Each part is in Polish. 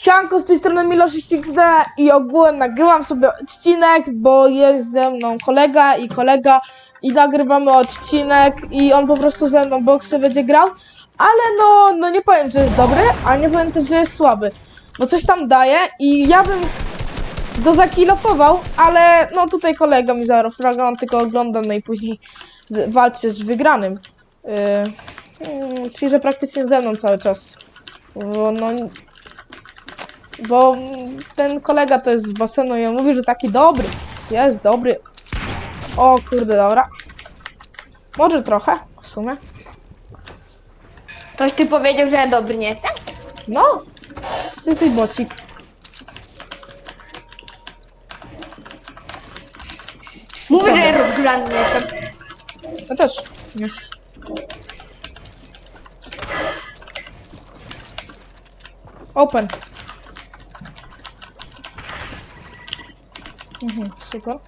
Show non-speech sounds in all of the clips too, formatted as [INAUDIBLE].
Sianko, z tej strony Milosz6XD i ogółem nagrywam sobie odcinek, bo jest ze mną kolega i kolega i nagrywamy odcinek i on po prostu ze mną boksy będzie grał, ale no, no nie powiem, że jest dobry, a nie powiem też, że jest słaby, bo coś tam daje i ja bym go zakilofował, ale no tutaj kolega mi zaraz fraga, on tylko ogląda, no i później walczy z wygranym. Yy, yy, czyli, że praktycznie ze mną cały czas. Bo, no, bo ten kolega to jest z basenu i on mówi, że taki dobry. Jest dobry. O kurde, dobra. Może trochę, w sumie. Ktoś ty powiedział, że dobry nie jestem? No, ty jesteś bocik. Mówię, że rozgrzany nie jestem. Ja też. Nie. Open. Mhm, super.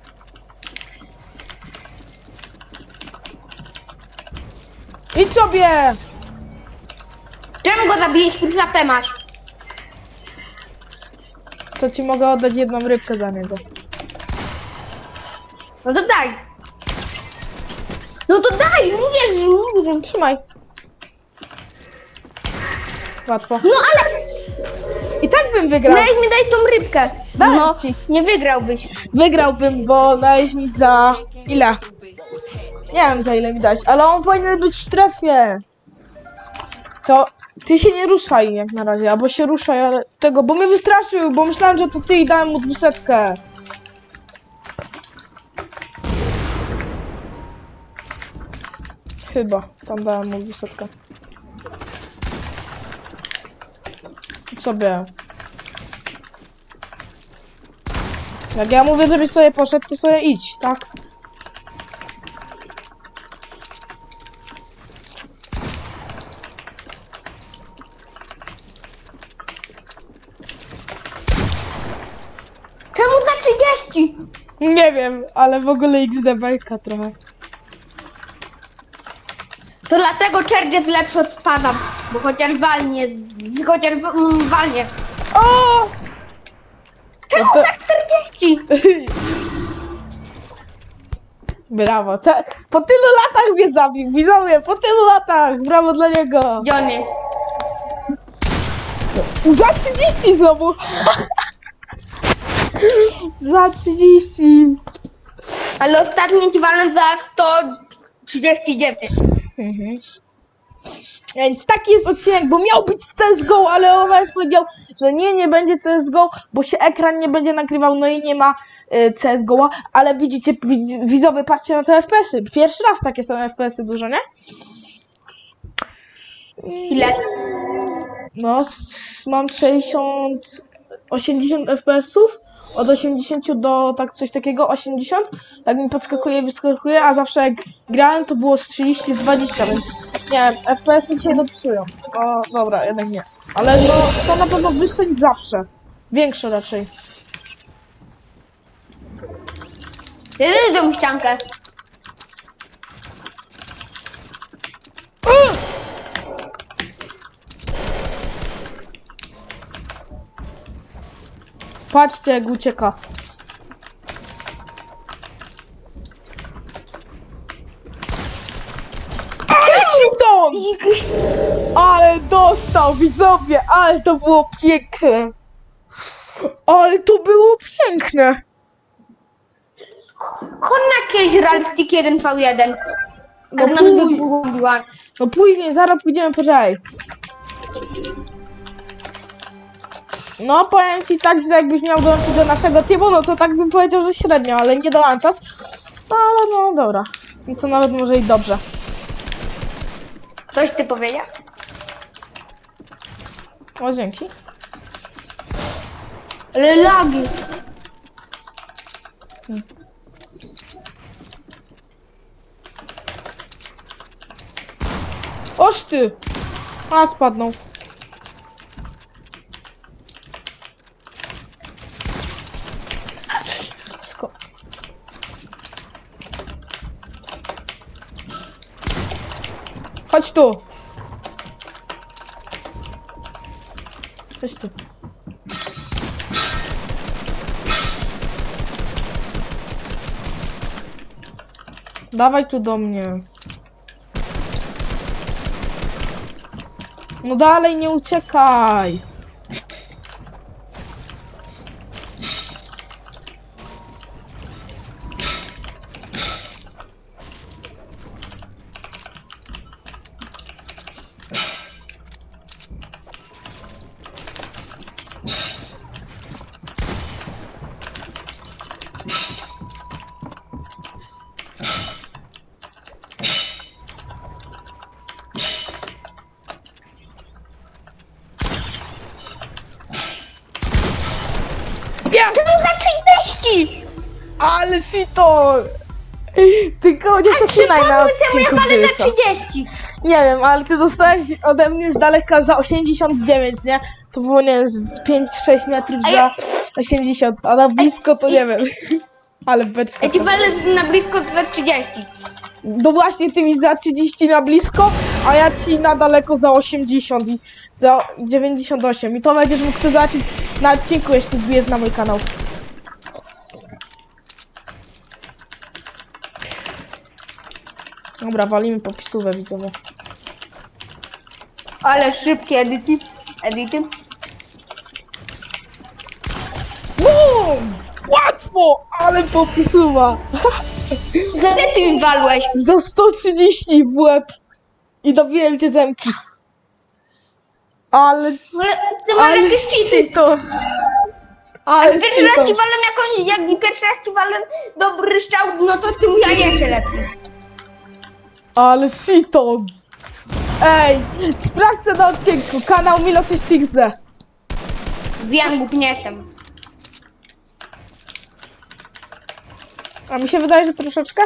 Idź sobie! Czemu go zabiłeś? Kim zapę masz? To ci mogę oddać jedną rybkę za niego. No to daj. No to daj, mówię, że mówię. Trzymaj. Łatwo. No ale I tak bym wygrał. miałeś mi dać tą rybkę. Dałem No, ci. nie wygrałbyś. Wygrałbym, bo dałeś mi za ile? Nie wiem za ile mi dać, ale on powinien być w strefie. To ty się nie ruszaj jak na razie, albo się ruszaj, ale tego, bo mnie wystraszył, bo myślałem, że to ty i dałem mu dwusetkę. Chyba, tam dałem mu dwusetkę. Idź sobie. Jak ja mówię, żebyś sobie poszedł, to sobie idź, tak? Czemu za 30? Nie wiem, ale w ogóle XD bajka trochę. To dlatego czerg jest lepszy od spada, bo chociaż walnie, chociaż mm, walnie. O! Czemu No to- za [LAUGHS] 40? Brawo, te, po tylu latach mnie zabił, widzowie, po tylu latach, brawo dla niego. Jest? Za 30 znowu. [LAUGHS] za 30. Ale ostatni ci walę za 139. Mhm. Więc taki jest odcinek, bo miał być CSGO, ale OBS powiedział, że nie, nie będzie CSGO, bo się ekran nie będzie nagrywał, no i nie ma y, CSGO, ale widzicie, widz- widzowie, patrzcie na te FPS-y. Pierwszy raz takie są FPS-y duże, nie? Ile? No, mam 60, 80 FPS-ów, od 80 do tak coś takiego 80, jak mi podskakuje, wyskakuje, a zawsze jak grałem to było z 30, z 20, więc nie FPS-y dzisiaj dopsują. O, dobra, jednak nie. Ale no, są na pewno wyższe niż zawsze. Większe raczej. Jedyny tą ściankę. Patrzcie jak ucieka. Cheaton! Ale dostał, widzowie, ale to było piękne. Ale to było piękne. Konna jakieś Ralstick 1v1. No, No, pój- wygubiła. no później, zaraz pójdziemy, poczekaj. No, powiem ci tak, że jakbyś miał dołączyć do naszego teamu, no to tak bym powiedział, że średnio, ale nie dołączasz. No, ale no, dobra. I to nawet może i dobrze. Ktoś ty powiedział? O, dzięki. Ale lagi. Oż ty! A, spadną. Sko Chodź tu. Weź tu. Dawaj tu do mnie. No dalej, nie uciekaj. Czemu za 30? Ale sito! Tylko nie przecinaj na ja odcinku Gryca. za 30. Nie wiem, ale ty dostałeś ode mnie z daleka za 89, nie? To było, nie wiem, z 5-6 metrów A za ja- 80, a na blisko to nie wiem. [LAUGHS] Ale beczka. Ja ci palę na blisko za 30. No właśnie, ty mi za 30 na blisko, a ja ci na daleko za 80 i za 98. I to będziesz mógł sobie zobaczyć na odcinku, jeśli wbijesz na mój kanał. Dobra, walimy popisówę, widzowie. Ale szybkie edyty. Edyty. Bum! Łatwo, ale popisuwa. Za ty mi walłeś. Za 130 w łeb. I dobiłem cię zemki. Ale... Ale ty masz jakieś cheaty. to. Ale Pierwszy raz ci walę jakąś, jak pierwszy raz ci walę dobry strzał, no to ty ja jeszcze lepiej. Ale shito. Ej, sprawdźcie na odcinku. Kanał Milos XD. Wiem, głupi nie jestem. A mi się wydaje, że troszeczkę.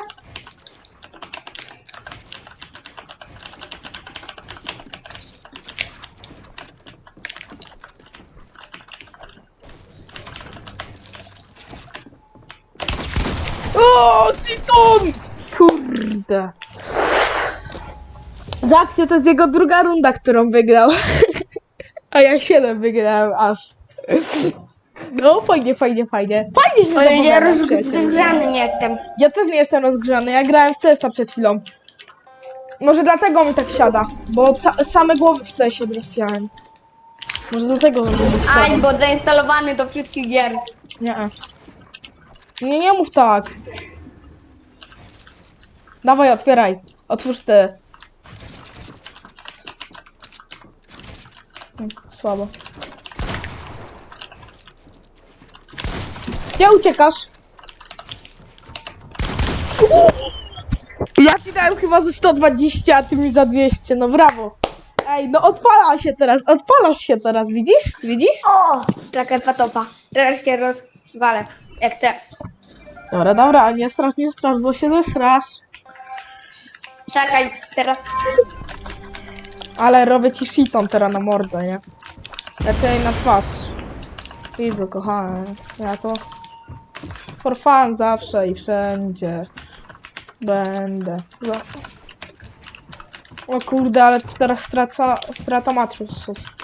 Citon! Kurde. Zobaczcie, to jest jego druga runda, którą wygrał. [LAUGHS] A ja 7 wygrałem aż. No, fajnie, fajnie, fajnie. Fajnie, że Ale ja zapowiadasz, rozgrzany nie jestem. Ja też nie jestem rozgrzany, ja grałem w CS-a przed chwilą. Może dlatego mi tak siada, bo ca- same głowy w CS-ie trafiałem. Może dlatego mi tak Aj, siada. bo zainstalowany do wszystkich gier. Nie. Nie, nie mów tak. Dawaj, otwieraj. Otwórz. Hmm, Słabo. Gdzie uciekasz? Ja ci dałem chyba ze 120, a ty mi za 200, no brawo. Ej, no odpala się teraz, odpalasz się teraz, widzisz? Widzisz? O! Czekaj, patopa. Teraz się rozwalę. Jak te. Dobra, dobra, nie strasz, nie strasz, bo się zesrasz. Czekaj, teraz. Ale robię ci shiton teraz na mordę, nie? Raczej na twarz. Widzę, kochany. Ja to... For fun zawsze i wszędzie. Będę. O kurde, ale teraz straca, strata matrusów.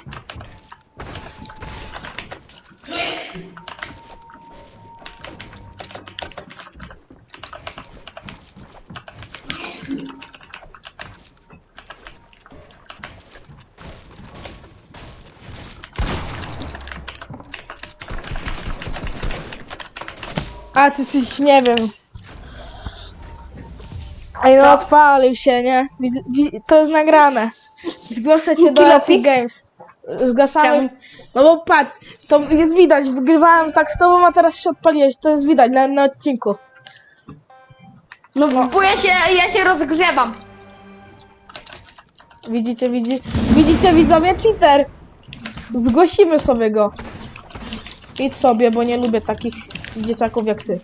A ty coś, nie wiem. Ej, no No. odpalił się, nie? Wi- To jest nagrane. Zgłoszę cię do Kilofi? Epic Games. Zgłaszamy. No bo patrz, to jest widać, wygrywałem tak z tobą, a teraz się odpaliłeś. To jest widać na, na odcinku. No, bo ja się, ja się rozgrzewam. Widzicie, widzi, widzicie widzowie, cheater! Zgłosimy sobie go. Idź sobie, bo nie lubię takich dzieciaków jak ty.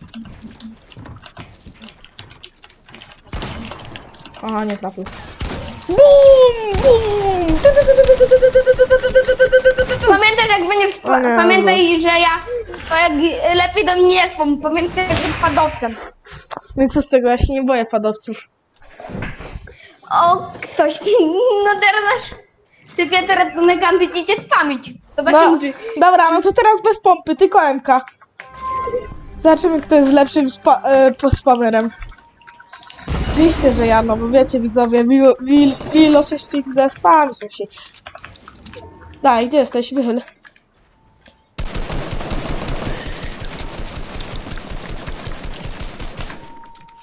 Aha, nie trafił. BUM! BUM! Pamiętaj, jak będziesz. Nie, Pamiętaj, że ja. To jak lepiej do mnie nie są. Pamiętaj, jak jestem padowcem. No i co z tego, ja się nie boję padowców. O, ktoś. No teraz aż. Tylko ja teraz domykam, widzicie, pamięć. No, Zobaczymy, czy. dobra, no to teraz bez pompy, tylko MK. Zobaczymy, kto jest lepszym spa, e, po spamerem. Oczywiście, że ja, no bo wiecie widzowie, Wil- Lilo 6XD spam się. Daj, gdzie jesteś? Wychyl.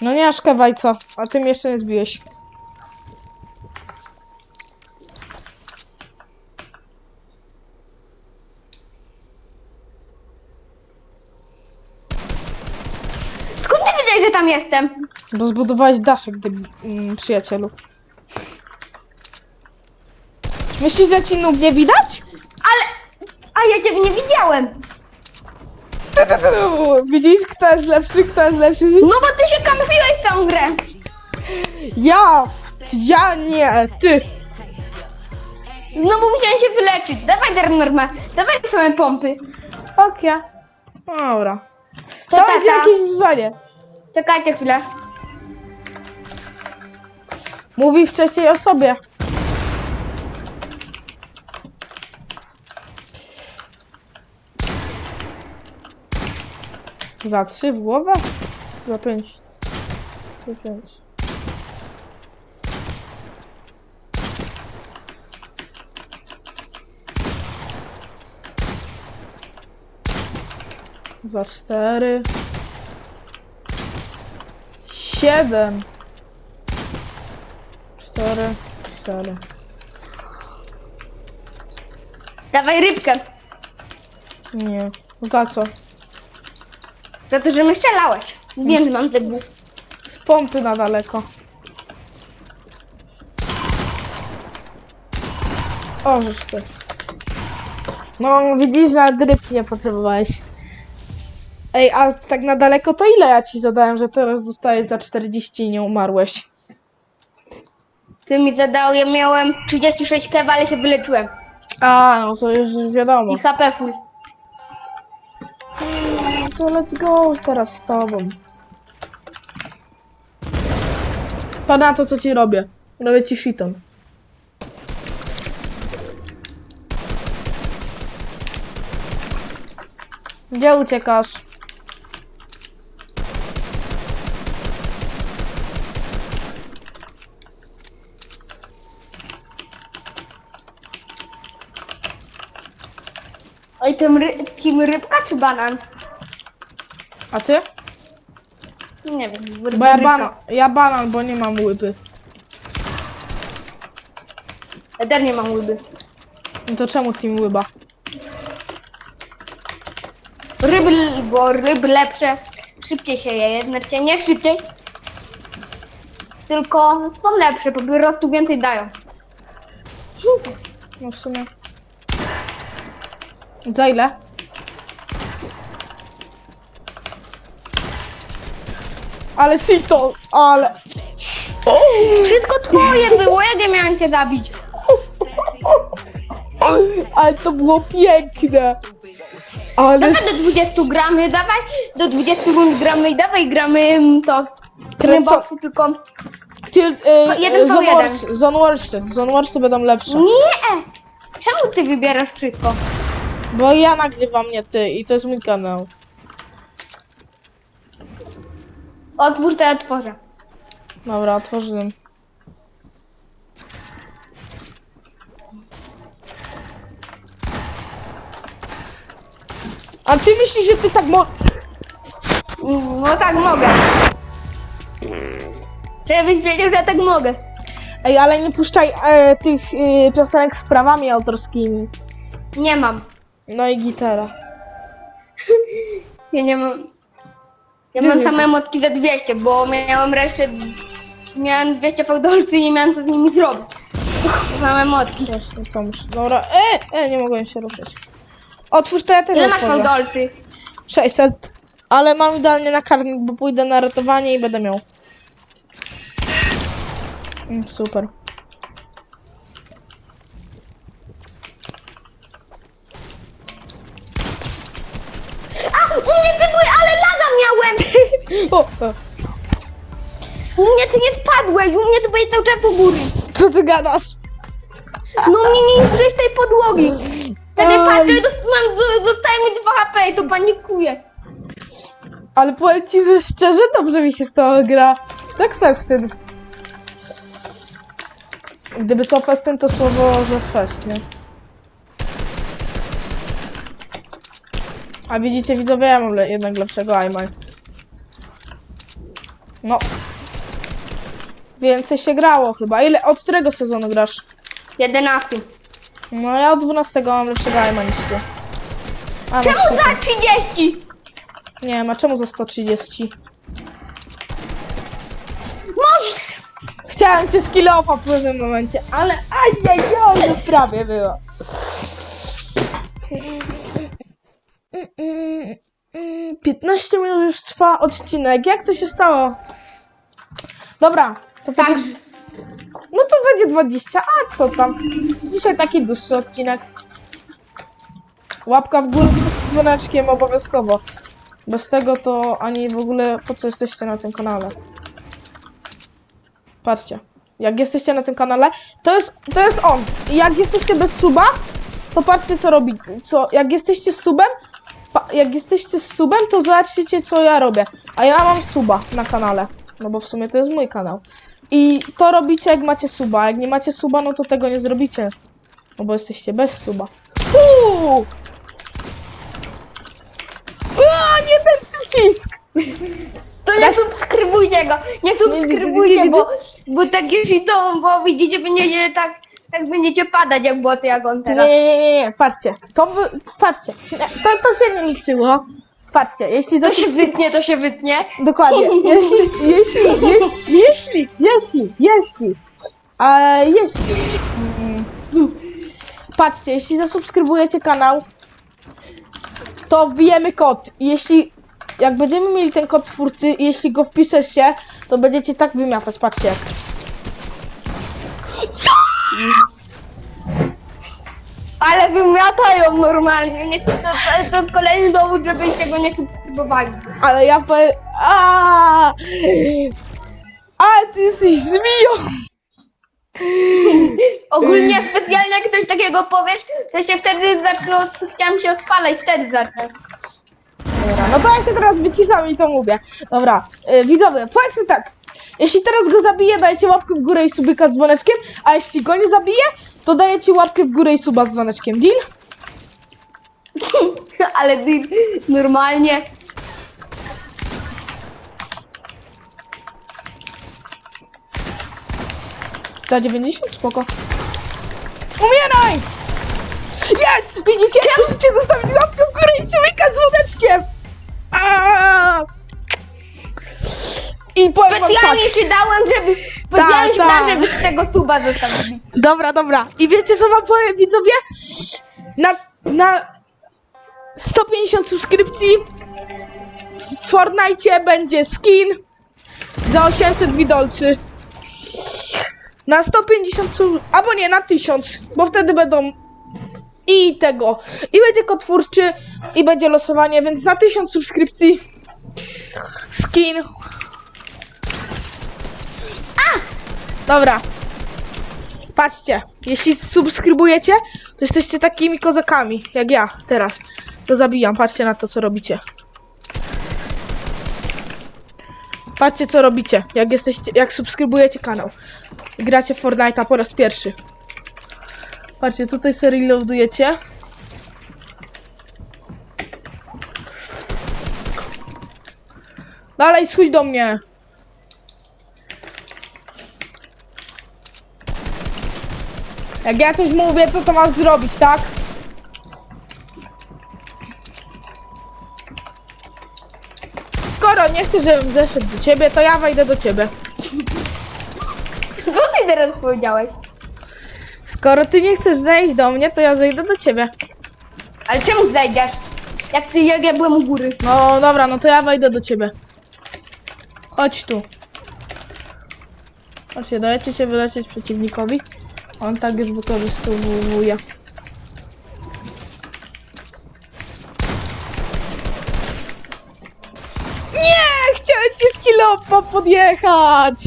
No nie aż kawajca, a ty mnie jeszcze nie zbiłeś. Skąd ty wiedziałeś, że tam jestem? Bo zbudowałeś daszek, gdy, mm, przyjacielu. Myślisz, że ci nóg nie widać? Ale... A ja ciebie nie widziałem. [LAUGHS] Widzisz, kto jest lepszy, kto jest lepszy? No bo ty się kampiłeś tą grę. Ja! Ja nie, ty! Znowu musiałem się wyleczyć. Dawaj teraz normę. Dawaj same pompy. Okej. Dobra. To To będzie tata. jakieś wyzwanie. Czekajcie chwilę. Mówi w trzeciej osobie. Za trzy w głowę? Za pięć. Za pięć. Za cztery. Siedem. Cztery. Cztery. Dawaj rybkę. Nie. Za co? Za to, że mnie strzelałeś. Wiem, że mam dwóch. Z pompy na daleko. O, żeż ty. No, widzisz, nawet rybki nie potrzebowałeś. Ej, a tak na daleko to ile ja ci zadałem, że teraz zostajesz za 40 i nie umarłeś? Ty mi zadał, ja miałem 36 kewa, ale się wyleczyłem. A, no to już wiadomo. I HP full. To let's go teraz z tobą. Na to, co ci robię. Robię ci shiton. Gdzie uciekasz? Tym ry kim rybka czy banan? A ty? Nie wiem. Bo ja banan, ja banan, bo nie mam łyby. Ja też nie mam łyby. No to czemu team łyba? Ryby, bo ryby lepsze. Szybciej się je, znaczy nie szybciej. Tylko są lepsze, po prostu więcej dają. No w sumie. Za ile? Ale shiton, ale... Wszystko twoje było, jak ja miałem cię zabić? Ale to było piękne. Ale Dawaj do 20 gramy, dawaj do 20 rund gramy i dawaj gramy mm, to. Nie Kręco- boksy, tylko... ty, y, jeden po jeden. Warsy, Zone Warsy będą lepsze. Nie! Czemu ty wybierasz wszystko? Bo ja nagrywam, nie ty i to jest mój kanał. Otwórz, to ja otworzę. Dobra, otworzyłem. A ty myślisz, że ty tak mo... No tak mogę. Żebyś wiedział, że ja tak mogę. Ej, ale nie puszczaj e, tych e, piosenek z prawami autorskimi. Nie mam. No i gitara. Ja nie mam. Ja Gdzie mam nie same emotki za 200, bo miałem resztę. Miałem 200 fałdolcy i nie miałem co z nimi zrobić. Mam emotki. Właśnie, to muszę. Dobra. E, e, nie mogłem się ruszyć. Otwórz to ja też Ile masz otworzę. fałdolcy? 600. Ale mam idealnie na karnik, bo pójdę na ratowanie i będę miał. Mm, Super. A! U mnie ty były, ale laga miałem! O, o, U mnie ty nie spadłeś, u mnie ty byłeś cały czas u góry. co ty gadasz? No mnie nie niszczyłeś tej podłogi. Tak jak Oj. patrzę, dos- mam- do- dostaję mi 2 HP i to panikuję. Ale powiem ci, że szczerze dobrze mi się z tą gra. Tak festyn. Gdyby co festyn, to słowo, że fest, nie? A widzicie, widzowie, ja mam le jednak lepszego iMac. No. Więcej się grało chyba. Ile, od którego sezonu grasz? 11. No ja od 12 mam lepszego iMac niż ty. A, masz Czemu super. za 30? Nie, ma czemu za 130? Możesz! Chciałem cię skillowa w pewnym momencie, ale ajajaj, no prawie było. 15 minut już trwa odcinek. Jak to się stało? Dobra, to Tak. będzie... No to będzie 20, a co tam? Dzisiaj taki dłuższy odcinek. Łapka w górę z dzwoneczkiem obowiązkowo. Bez tego to ani w ogóle po co jesteście na tym kanale. Patrzcie. Jak jesteście na tym kanale, to jest, to jest on. Jak jesteście bez suba, to patrzcie co robicie. Co, jak jesteście z subem, pa, jak jesteście z subem, to zobaczycie co ja robię. A ja mam suba na kanale. No bo w sumie to jest mój kanał. I to robicie jak macie suba. Jak nie macie suba, no to tego nie zrobicie. No bo jesteście bez suba. Uuu! Nie ten przycisk! To nie subskrybujcie go! Nie subskrybujcie, bo, bo tak już i to, bo widzicie, będziecie tak, tak będziecie padać jak boty, jak on Nie, teraz. nie, nie, nie, nie, patrzcie. To wy, patrzcie. To, to się nie liczyło. Patrzcie, jeśli To to się wytnie, to się wytnie. Dokładnie. [LAUGHS] Jeśli, jeśli, jeśli, jeśli, jeśli, jeśli, a jeśli. mm, Patrzcie, jeśli zasubskrybujecie kanał, to wbijemy kod. Jeśli, jak będziemy mieli ten kod twórcy, jeśli go wpiszesz się, to będziecie tak wymiatać. Patrzcie jak. Ale wymiatają normalnie. Nie, to, to, to jest kolejny dowód, żebyście go nie subskrybowali. Ale ja powiem. A, a ty jesteś zmiją! Ogólnie specjalnie jak ktoś takiego powie, to się wtedy zaczną, chciałam się odpalać, wtedy zacznę. Dobra, no to ja się teraz wyciszam i to mówię. Dobra, yy, widzowie, powiedzmy tak. Jeśli teraz go zabiję, dajecie łapkę w górę i subika z dzwoneczkiem, a jeśli go nie zabiję, to dajecie łapkę w górę i suba z dzwoneczkiem. Deal? [LAUGHS] Ale ty normalnie. Za 90? Spoko. Umieraj! Jest! Widzicie? Musicie zostawić łapkę w górę i subika z dzwoneczkiem! Aaaa! I powiem wam tak. Specjalnie ci dałem, żeby. Specjalnie ci tak. żeby z tego suba zostawili. Dobra, dobra. I wiecie co wam powiem, widzowie? Na, na 150 subskrypcji w Fortnite będzie skin za 800 widolcy. Na 150 sub... albo nie, na 1000, bo wtedy będą i tego. I będzie kod twórczy i będzie losowanie, więc na 1000 subskrypcji skin. Dobra. Patrzcie, jeśli subskrybujecie, to jesteście takimi kozakami, jak ja teraz. To zabijam, patrzcie na to, co robicie. Patrzcie, co robicie, jak jesteście, jak subskrybujecie kanał. Gracie w Fortnite'a po raz pierwszy. Patrzcie, tutaj sobie. Dalej, schudź do mnie. Jak ja coś mówię, to to masz zrobić, tak? Skoro nie chcesz, żebym zeszedł do ciebie, to ja wejdę do ciebie. Co ty teraz powiedziałeś? Skoro ty nie chcesz zejść do mnie, to ja zejdę do ciebie. Ale czemu zejdziesz? Jak ty, jak ja byłem u góry. No dobra, no to ja wejdę do ciebie. Chodź tu. Chodźcie, dajecie się wylecieć przeciwnikowi. On tak już wykorzystuje. Nie! Chciałem ci z kilopa podjechać!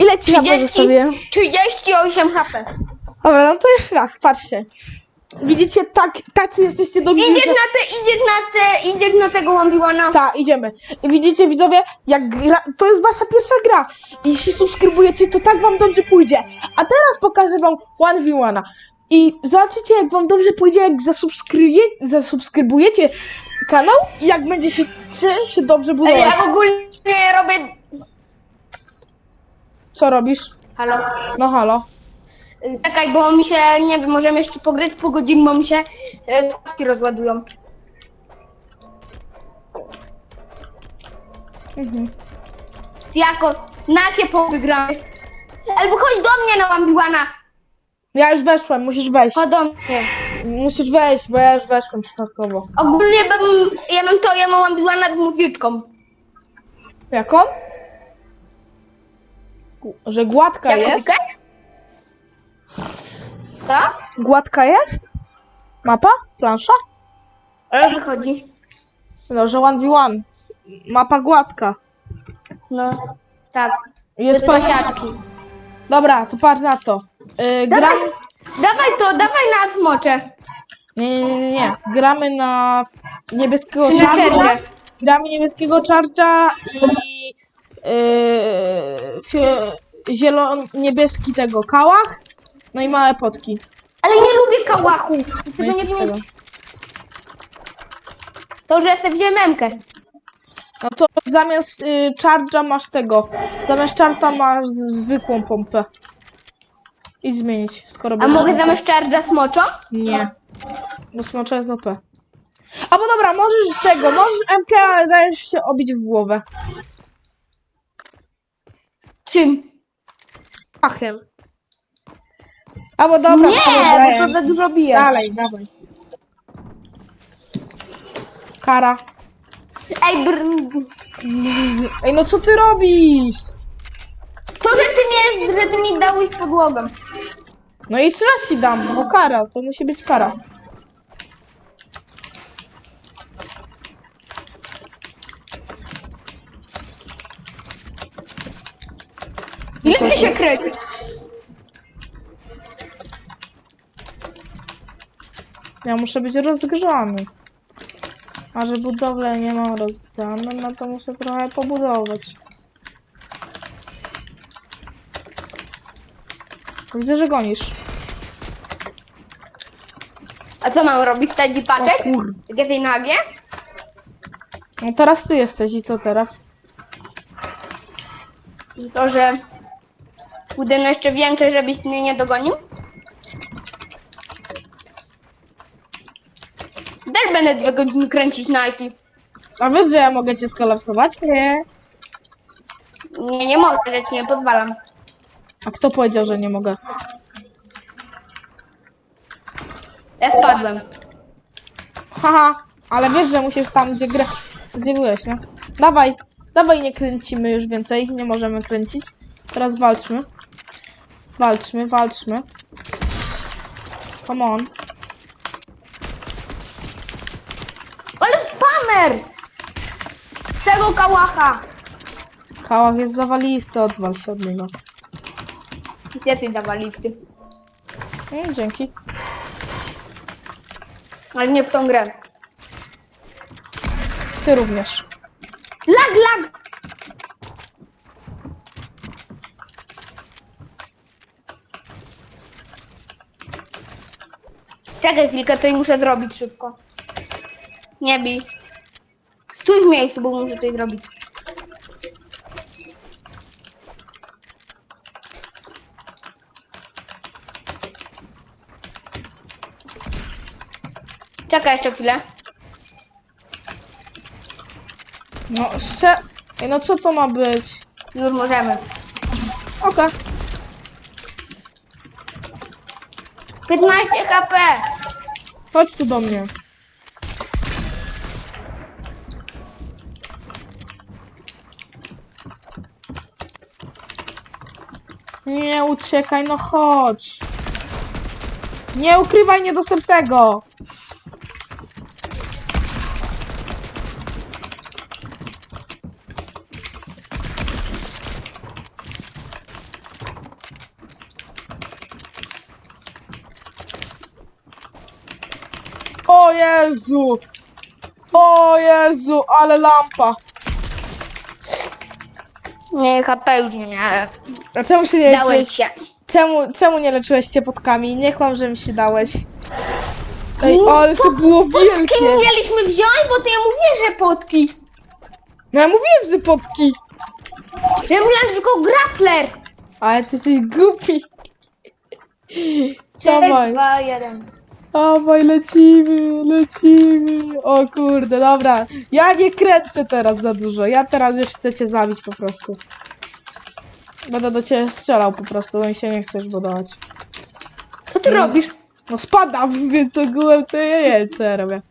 Ile ci HP 30, zostawiłem? 38 HP. Dobra, no to jeszcze raz, patrzcie. Widzicie, tak, tacy jesteście dobrzy. Idziesz że- na te, idziesz na te, idziesz na tego One Tak, idziemy. I widzicie, widzowie, jak gra, to jest wasza pierwsza gra. Jeśli subskrybujecie, to tak wam dobrze pójdzie. A teraz pokażę wam 1v1. I zobaczycie, jak wam dobrze pójdzie, jak zasubskrybuje, zasubskrybujecie kanał i jak będzie się, się, się dobrze Ej, budować. ja ogólnie robię... Co robisz? Halo? No halo. Czekaj, bo mi się, nie wiem, możemy jeszcze pograć pół godziny, bo mi się e, słuchawki rozładują. Mhm. Jako, na jakie gramy? Albo chodź do mnie na Wambiłana. Ja już weszłem, musisz wejść. Chodź do mnie. Musisz wejść, bo ja już weszłem przypadkowo. Ogólnie bym, ja mam to, ja mam Wambiłana z muzyczką. Jaką? Gu- Że gładka jest? Tak? Gładka jest? Mapa? Plansza? O co chodzi? No, że 1v1. Mapa gładka. No. Tak. Jest siatki. Dobra, to patrz na to. Yy, gram... Dawaj, dawaj to, dawaj na smocze. Nie, nie, nie, nie. Gramy na niebieskiego Czy na czarcza. czerwie? Gramy niebieskiego czarcza i yy, fie- zielon-niebieski tego kałach. No i małe potki. Ale nie lubię kałachów. Chcę No to i nie co z tego? mieć. To, że sobie wziąłem memkę. No to zamiast y, charge'a masz tego. Zamiast charta masz z- zwykłą pompę. Idź zmienić, skoro A będziesz mogę zamiast charge'a smoczo? Nie. Bo smocza jest OP. A bo dobra, możesz tego, możesz MK, ale dajesz się obić w głowę. Czym? Pachem. A bo dobra, nie, bo to za dużo bije. Dalej, dawaj. Kara. Ej, br... Ej, no co ty robisz? to, że ty mnie, że ty mi dałeś podłogę. No i jeszcze raz ci dam, bo kara, to musi być kara. Ile ty się kręcisz? Ja muszę być rozgrzany. A że budowlę nie mam rozgrzane, no to muszę trochę pobudować. Widzę, że gonisz. A co mam robić? Stać O paczek? kur... Jak jesteś na hagie? No teraz ty jesteś i co teraz? I To, że pójdę na jeszcze większe, żebyś mnie nie dogonił? Też będę dwie godziny kręcić na IT. A wiesz, że ja mogę cię skolapsować? Nie. Nie, nie mogę, że ci nie pozwalam. A kto powiedział, że nie mogę? Ja spadłem. Haha, ale wiesz, że musisz tam, gdzie grę, gdzie byłeś, nie? Dawaj, dawaj, nie kręcimy już więcej, nie możemy kręcić. Teraz walczmy. Walczmy, walczmy. Come on. Ale spamer! Z tego kałacha! Kałach jest zawalisty, odwal się od niego. Gdzie ty dawali listy? Mm, dzięki. Ale nie w tą grę. Ty również. Lag, lag! Czekaj chwilkę, to i muszę zrobić szybko. Nie bij. Stój w miejscu, bo muszę to zrobić. Czekaj jeszcze chwilę. No, jeszcze... Ej, no co to ma być? Już możemy. Okej. 15 HP! Chodź tu do mnie. Nie uciekaj, no chodź. Nie ukrywaj niedostępnego. Jezu! O Jezu, ale lampa! Nie, HP już nie miałem. A czemu się nie Dałem leczyłeś? się. Czemu, czemu nie leczyłeś się podkami? Nie kłam, że mi się dałeś. Ej, ale to było Potki wielkie! mieliśmy wziąć, bo to ja mówię, że potki. No ja mówiłem, że popki! Ja myślałem, że tylko grappler. Ale ty jesteś głupi! Dawaj, dwa, jeden. dawaj, lecimy, lecimy. O kurde, dobra. Ja nie kręcę teraz za dużo. Ja teraz już chcę cię zabić po prostu. Będę do ciebie strzelał po prostu, bo mi się nie chcesz budować. Co ty robisz? No spadam, [LAUGHS] więc ogółem to ja nie wiem, co ja robię.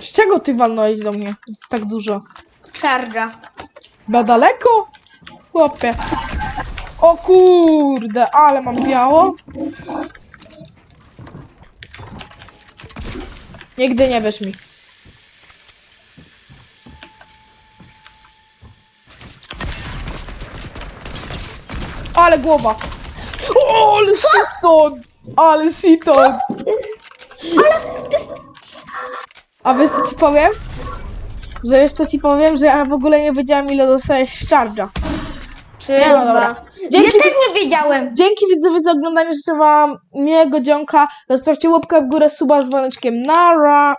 Z czego ty walnąłeś do mnie tak dużo? Charge'a. Na daleko? Chłopie. O kurde, ale mam biało. Nigdy nie wiesz mi. Ale głowa. O, ale shiton! Ale shiton! A wiesz co ci powiem? Że co ci powiem? Że ja w ogóle nie wiedziałem ile dostałeś z charge'a. Nie, no dobra. Dzięki- Ja też nie wiedziałem. Dzięki widzowie za oglądanie, życzę wam miłego dzionka. Zostawcie łapkę w górę, suba z dzwoneczkiem. Nara!